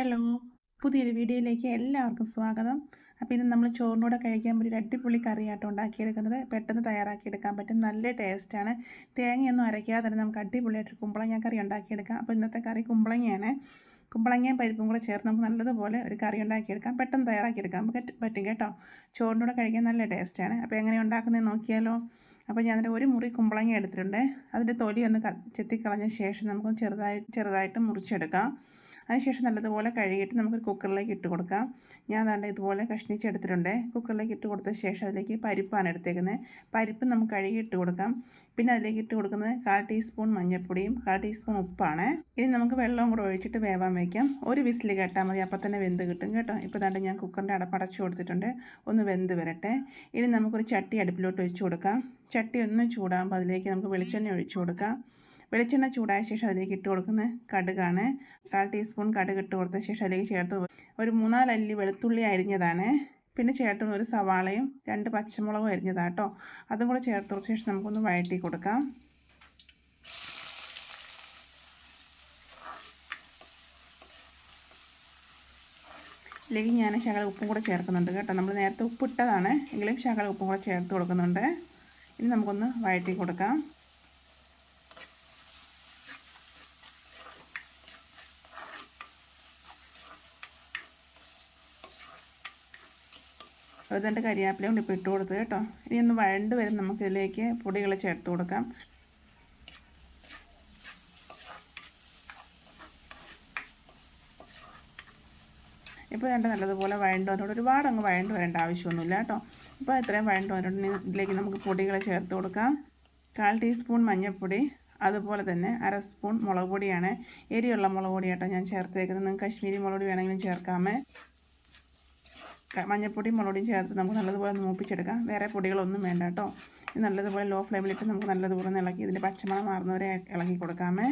Hello പുതിയൊരു വീഡിയോയിലേക്ക് എല്ലാവർക്കും സ്വാഗതം. അപ്പോൾ ഇന്ന് നമ്മൾ ചോറിനൂടെ കഴിക്കാൻ പറ്റിയ അടിപൊളി കറിയായിട്ട് ഉണ്ടാക്കിയെടുക്കുന്നത്. പെട്ടെന്ന് തയ്യാറാക്കിയെടുക്കാൻ പറ്റും. നല്ല ടേസ്റ്റാണ്. തേങ്ങയൊന്നും അരയ്ക്കാതെ തന്നെ നമുക്ക് അടിപൊളിയായിട്ട് കുമ്പളങ്ങ കറി ഉണ്ടാക്കിയെടുക്കാം. അപ്പോൾ ഇന്നത്തെ കറി കുമ്പളങ്ങയാണ്. കുമ്പളങ്ങയും പരിപ്പും കൂടെ ചേർത്ത് നമുക്ക് നല്ലതുപോലെ ഒരു കറി ഉണ്ടാക്കിയെടുക്കാം. പെട്ടെന്ന് തയ്യാറാക്കിയെടുക്കാൻ പറ്റും കേട്ടോ. ചോറിനൂടെ കഴിക്കാൻ നല്ല ടേസ്റ്റാണ്. അപ്പോൾ എങ്ങനെ ഉണ്ടാക്കുന്നത് നോക്കിയാലോ. അപ്പോൾ ഞാൻ ഒരു മുറി കുമ്പളങ്ങ എടുത്തിട്ടുണ്ട്. അതിന്റെ തൊലി ഒന്ന് ചെത്തിക്കളഞ്ഞ ശേഷം നമുക്ക് ചെറുതായി ചെറുതായിട്ട് മുറിച്ചെടുക്കാം. അതിനുശേഷം നല്ലതുപോലെ കഴുകിയിട്ട് നമുക്ക് കുക്കറിലേക്ക് ഇട്ട് കൊടുക്കാം. ഞാൻ അതാണ്ട് ഇതുപോലെ കഷ്ണിച്ചെടുത്തിട്ടുണ്ട്. കുക്കറിലേക്ക് ഇട്ട് കൊടുത്ത ശേഷം അതിലേക്ക് പരിപ്പാണ് എടുത്തേക്കുന്നത്. പരിപ്പ് നമുക്ക് കഴുകി ഇട്ട് കൊടുക്കാം. പിന്നെ അതിലേക്ക് ഇട്ട് കൊടുക്കുന്നത് കാൽ ടീസ്പൂൺ മഞ്ഞൾപ്പൊടിയും കാൽ ടീസ്പൂൺ ഉപ്പാണ്. ഇനി നമുക്ക് വെള്ളവും കൂടെ ഒഴിച്ചിട്ട് വേവാൻ വയ്ക്കാം ഒരു വിസിൽ കേട്ടാൽ മതി അപ്പം തന്നെ വെന്ത് കിട്ടും കേട്ടോ. ഇപ്പോൾ തന്നെ ഞാൻ കുക്കറിന്റെ അടപ്പടച്ച് കൊടുത്തിട്ടുണ്ട്. ഒന്ന് വെന്ത് വരട്ടെ. ഇനി നമുക്കൊരു ചട്ടി അടുപ്പിലോട്ട് ഒഴിച്ചു കൊടുക്കാം. ചട്ടി ഒന്ന് ചൂടാകുമ്പോൾ അതിലേക്ക് നമുക്ക് വെളിച്ചെണ്ണ ഒഴിച്ചു കൊടുക്കാം. വെളിച്ചെണ്ണ ചൂടായ ശേഷം അതിലേക്ക് ഇട്ട് കൊടുക്കുന്ന കടുകാണ്. കാൽ ടീസ്പൂൺ കടുക് ഇട്ട് കൊടുത്ത ശേഷം അതിലേക്ക് ചേർത്ത് ഒരു മൂന്നാലല്ലി വെളുത്തുള്ളി അരിഞ്ഞതാണ്. പിന്നെ ചേർത്ത് ഒരു സവാളയും രണ്ട് പച്ചമുളകും അരിഞ്ഞതാണ് കേട്ടോ അതും കൂടെ ചേർത്ത് ശേഷം നമുക്കൊന്ന് വഴറ്റി കൊടുക്കാം. ഇതിലേക്ക് ഞാൻ ശകല ഉപ്പും കൂടെ ചേർക്കുന്നുണ്ട് കേട്ടോ. നമ്മൾ നേരത്തെ ഉപ്പിട്ടതാണ് എങ്കിലും ശകല ഉപ്പും കൂടെ ചേർത്ത് കൊടുക്കുന്നുണ്ട്. ഇനി നമുക്കൊന്ന് വഴറ്റി കൊടുക്കാം. ഒരു രണ്ട് കരിയാപ്പിലയും ഇപ്പോൾ ഇട്ട് കൊടുത്തു കേട്ടോ. ഇനി ഒന്ന് വഴണ്ട് വരും നമുക്കിതിലേക്ക് പൊടികൾ ചേർത്ത് കൊടുക്കാം. ഇപ്പോൾ രണ്ട് നല്ലതുപോലെ വഴണ്ട് വന്നിട്ട് ഒരുപാട് അങ്ങ് വഴണ്ട് വരേണ്ട ആവശ്യമൊന്നുമില്ല കേട്ടോ. ഇപ്പോൾ ഇത്രയും വഴണ്ട് വന്നിട്ടുണ്ട്. ഇതിലേക്ക് നമുക്ക് പൊടികൾ ചേർത്ത് കൊടുക്കാം. കാൽ ടീസ്പൂൺ മഞ്ഞൾപ്പൊടി അതുപോലെ തന്നെ അര സ്പൂൺ മുളക് പൊടിയാണ്. എരിയുള്ള മുളക് പൊടിയാട്ടോ ഞാൻ ചേർത്തേക്കുന്നത്. നിങ്ങൾക്ക് കശ്മീരി മുളക് പൊടി വേണമെങ്കിലും ചേർക്കാമേ. മഞ്ഞൾപ്പൊടിയും മുളകും ചേർത്ത് നമുക്ക് നല്ലതുപോലെ ഒന്ന് മൂപ്പിച്ചെടുക്കാം. വേറെ പൊടികളൊന്നും വേണ്ട കേട്ടോ. ഇത് നല്ലതുപോലെ ലോ ഫ്ലെയിമിലിട്ട് നമുക്ക് നല്ലതുപോലെ ഒന്ന് ഇളക്കി ഇതിന്റെ പച്ചമണം മാറുന്നവരെ ഇളക്കി കൊടുക്കാമേ.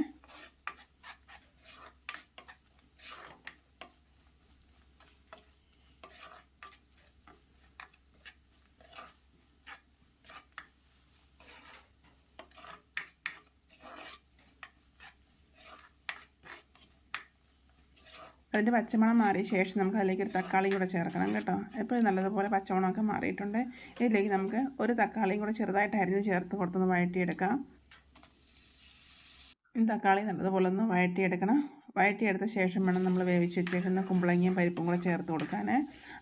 അതിന്റെ പച്ചമണം മാറിയ ശേഷം നമുക്ക് അതിലേക്ക് ഒരു തക്കാളി കൂടെ ചേർക്കണം കേട്ടോ. എപ്പോഴും നല്ലതുപോലെ പച്ചമണമൊക്കെ മാറിയിട്ടുണ്ട്. ഇതിലേക്ക് നമുക്ക് ഒരു തക്കാളിയും കൂടെ ചെറുതായിട്ട് അരിഞ്ഞ് ചേർത്ത് കൊടുത്തൊന്ന് വഴറ്റിയെടുക്കാം. തക്കാളി നല്ലതുപോലെ ഒന്ന് വഴറ്റിയെടുക്കണം. വഴറ്റിയെടുത്ത ശേഷം വേണം നമ്മൾ വേവിച്ച് വെച്ചേക്കുന്ന കുമ്പളങ്ങിയും പരിപ്പും കൂടെ ചേർത്ത് കൊടുക്കാൻ.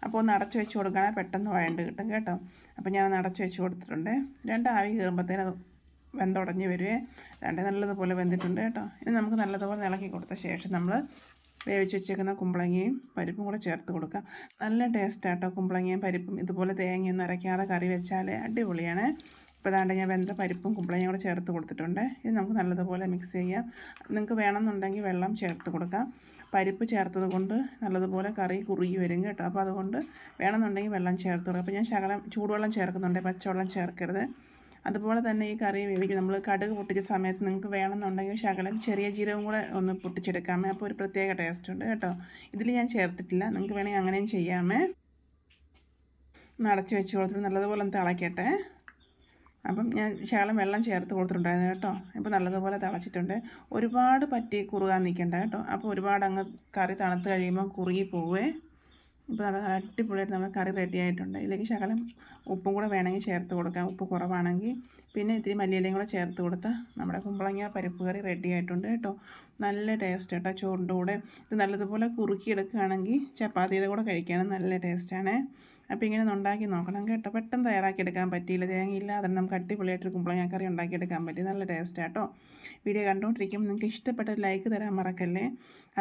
അപ്പോൾ ഒന്ന് അടച്ച് വെച്ച് കൊടുക്കാൻ പെട്ടെന്ന് വഴണ്ട് കിട്ടും കേട്ടോ. അപ്പോൾ ഞാൻ ഒന്ന് അടച്ച് വെച്ച് കൊടുത്തിട്ടുണ്ട്. രണ്ട് ആവി കയറുമ്പോഴത്തേനും അത് വെന്തുടഞ്ഞ് വരുവേ രണ്ട് നല്ലതുപോലെ വെന്തിട്ടുണ്ട് കേട്ടോ. ഇനി നമുക്ക് നല്ലതുപോലെ ഇളക്കി കൊടുത്ത ശേഷം നമ്മൾ വേവിച്ച് വെച്ചേക്കുന്ന കുമ്പളങ്ങയും പരിപ്പും കൂടെ ചേർത്ത് കൊടുക്കുക നല്ല ടേസ്റ്റാട്ടോ കുമ്പളങ്ങയും പരിപ്പും. ഇതുപോലെ തേങ്ങയൊന്നും അരയ്ക്കാതെ കറി വെച്ചാൽ അടിപൊളിയാണ്. ഇപ്പോൾ അതാണ്ട് ഞാൻ വെന്ത പരിപ്പും കുമ്പളങ്ങയും കൂടെ ചേർത്ത് കൊടുത്തിട്ടുണ്ട്. ഇത് നമുക്ക് നല്ലതുപോലെ മിക്സ് ചെയ്യാം. നിങ്ങൾക്ക് വേണമെന്നുണ്ടെങ്കിൽ വെള്ളം ചേർത്ത് കൊടുക്കാം. പരിപ്പ് ചേർത്തത് കൊണ്ട് നല്ലതുപോലെ കറി കുറുകി വരും കേട്ടോ. അപ്പോൾ അതുകൊണ്ട് വേണമെന്നുണ്ടെങ്കിൽ വെള്ളം ചേർത്ത് കൊടുക്കുക അപ്പോൾ ഞാൻ ശകലം ചൂടുവെള്ളം ചേർക്കുന്നുണ്ട്. പച്ചവെള്ളം ചേർക്കരുത്. അതുപോലെ തന്നെ ഈ കറി വേവിക്കും നമ്മൾ കടുക് പൊട്ടിച്ച സമയത്ത് നിങ്ങൾക്ക് വേണമെന്നുണ്ടെങ്കിൽ ശകലം ചെറിയ ജീരകം കൂടെ ഒന്ന് പൊട്ടിച്ചെടുക്കാമേ. അപ്പോൾ ഒരു പ്രത്യേക ടേസ്റ്റ് ഉണ്ട് കേട്ടോ. ഇതിൽ ഞാൻ ചേർത്തിട്ടില്ല. നിങ്ങൾക്ക് വേണമെങ്കിൽ അങ്ങനെയും ചെയ്യാമേ. നടച്ച് വെച്ച് കൊടുത്തിട്ട് നല്ലതുപോലെ ഒന്ന് തിളയ്ക്കട്ടെ. അപ്പം ഞാൻ ശകലം വെള്ളം ചേർത്ത് കൊടുത്തിട്ടുണ്ടായിരുന്നു കേട്ടോ. ഇപ്പോൾ നല്ലതുപോലെ തിളച്ചിട്ടുണ്ട്. ഒരുപാട് പറ്റി കുറുകാൻ നിൽക്കണ്ട കേട്ടോ. അപ്പോൾ ഒരുപാട് അങ്ങ് കറി തണുത്ത് കഴിയുമ്പോൾ കുറുകി പോവേ. ഇപ്പോൾ നമ്മൾ അടിപൊളിയായിട്ട് നമ്മൾ കറി റെഡി ആയിട്ടുണ്ട്. ഇതിലേക്ക് ശകലം ഉപ്പും കൂടെ വേണമെങ്കിൽ ചേർത്ത് കൊടുക്കാം. ഉപ്പ് കുറവാണെങ്കിൽ പിന്നെ ഇത്തിരി മല്ലിയിലയും കൂടെ ചേർത്ത് കൊടുത്താൽ നമ്മുടെ കുമ്പളങ്ങ പരിപ്പ് കറി റെഡി ആയിട്ടുണ്ട് കേട്ടോ. നല്ല ടേസ്റ്റ് കേട്ടോ. ചോറിന്റെ കൂടെ ഇത് നല്ലതുപോലെ കുറുക്കിയെടുക്കുകയാണെങ്കിൽ ചപ്പാത്തിയുടെ കൂടെ കഴിക്കാനും നല്ല ടേസ്റ്റാണ് അപ്പോൾ ഇങ്ങനെ ഒന്ന് ഉണ്ടാക്കി നോക്കണം. കേട്ടോ. പെട്ടെന്ന് തയ്യാറാക്കിയെടുക്കാൻ പറ്റിയില്ല. തേങ്ങയില്ലാതെ നമുക്ക് അടിപൊളിയായിട്ടൊരു കുമ്പളങ്ങ കറി ഉണ്ടാക്കിയെടുക്കാൻ പറ്റി. നല്ല ടേസ്റ്റ് കേട്ടോ വീഡിയോ കണ്ടുകൊണ്ടിരിക്കുമ്പോൾ നിങ്ങൾക്ക് ഇഷ്ടപ്പെട്ട ലൈക്ക് തരാൻ മറക്കല്ലേ?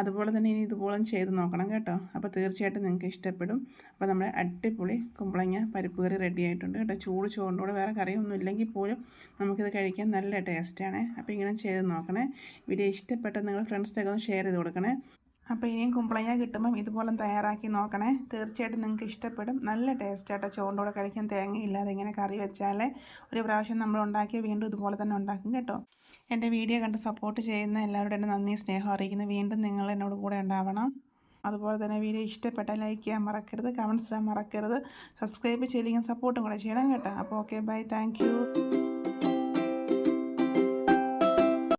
അതുപോലെ തന്നെ ഇനി ഇതുപോലെ ചെയ്ത് നോക്കണം കേട്ടോ. അപ്പോൾ തീർച്ചയായിട്ടും നിങ്ങൾക്ക് ഇഷ്ടപ്പെടും. അപ്പോൾ നമ്മുടെ അടിപൊളി കുമ്പളങ്ങ പരിപ്പ് കറി റെഡി ആയിട്ടുണ്ട് കേട്ടോ. ചൂട് ചോറിന്റെ വേറെ കറിയൊന്നും ഇല്ലെങ്കിൽ പോലും നമുക്കിത് കഴിക്കാൻ നല്ല ടേസ്റ്റാണ് അപ്പോൾ ഇങ്ങനെ ചെയ്ത് നോക്കണേ. വീഡിയോ ഇഷ്ടപ്പെട്ട നിങ്ങൾ ഫ്രണ്ട്സിനൊക്കെ ഒന്ന് ഷെയർ ചെയ്ത് കൊടുക്കണേ. അപ്പോൾ ഇനിയും കുമ്പളങ്ങ കിട്ടുമ്പം ഇതുപോലെ തയ്യാറാക്കി നോക്കണേ. തീർച്ചയായിട്ടും നിങ്ങൾക്ക് ഇഷ്ടപ്പെടും. നല്ല ടേസ്റ്റ് ആട്ടോ. ചോറിന്റെ കൂടെ കഴിക്കാൻ തേങ്ങയില്ലാതെ ഇങ്ങനെ കറി വെച്ചാൽ ഒരു പ്രാവശ്യം നമ്മൾ ഉണ്ടാക്കിയ വീണ്ടും ഇതുപോലെ തന്നെ ഉണ്ടാക്കും കേട്ടോ. എന്റെ വീഡിയോ കണ്ട് സപ്പോർട്ട് ചെയ്യുന്ന എല്ലാവരുടെ നന്ദി സ്നേഹം അറിയിക്കുന്നു. വീണ്ടും നിങ്ങൾ എന്നോട് കൂടെ ഉണ്ടാവണം. അതുപോലെ തന്നെ വീഡിയോ ഇഷ്ടപ്പെട്ട ലൈക്ക് ചെയ്യാൻ മറക്കരുത് കമന്റ്സ് ചെയ്യാൻ മറക്കരുത്. സബ്സ്ക്രൈബ് ചെയ്തില്ലെങ്കിൽ സപ്പോർട്ടും കൂടെ ചെയ്യണം കേട്ടോ. അപ്പോൾ ഓക്കെ ബൈ താങ്ക്